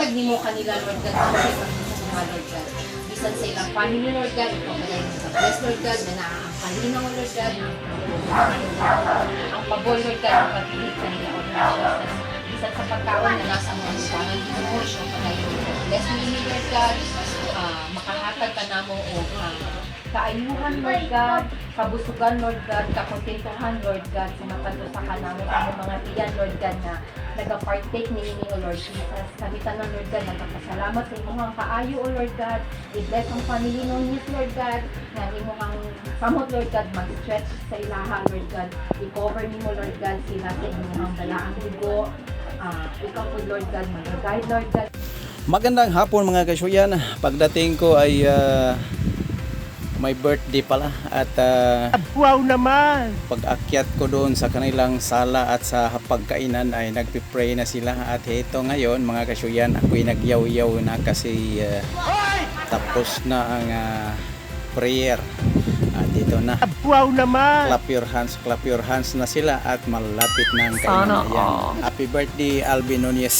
Ihatag nimo kanila, Lord God, ang mga mga Lord God. Bisan sa ilang family, Lord God, ba yung bless, Lord God, na ang kalinaw, Lord God, ang pabol, Lord God, ang pagpilit kanila, Lord Jesus. Bisan sa pagkaon na nasa mga lupanan, Lord, siya pa na yung bless me, Lord God, ah, makahatag ka namo o ah, kaayuhan, Lord God, kabusugan, Lord God, kakontentuhan, Lord God, sumatanto sa kanamo ang mga tiyan, Lord God, na nag-partake ni ini, O Lord Jesus. Kami tanan, Lord God, nagpapasalamat sa imong kaayo, O Lord God. I-bless ang family ng Yes, Lord God, na imong samot, Lord God, mag-stretch sa ilaha, Lord God. I-cover nimo, Lord God, sila sa imong balaang dugo. Ah, ikaw po, Lord God, mag-guide, Lord God. Magandang hapon mga kasuyan. Pagdating ko ay ah, may birthday pala at ah, Wow naman! pag-akyat ko doon sa kanilang sala at sa pagkainan ay nagpipray na sila. At ito ngayon mga kasuyan ako'y nagyaw-yaw na kasi ah, tapos na ang ah, prayer. At dito na. Wow naman! clap your hands clap your hands na sila at malapit na ang kainan. Ayan. happy birthday Alvin Nunez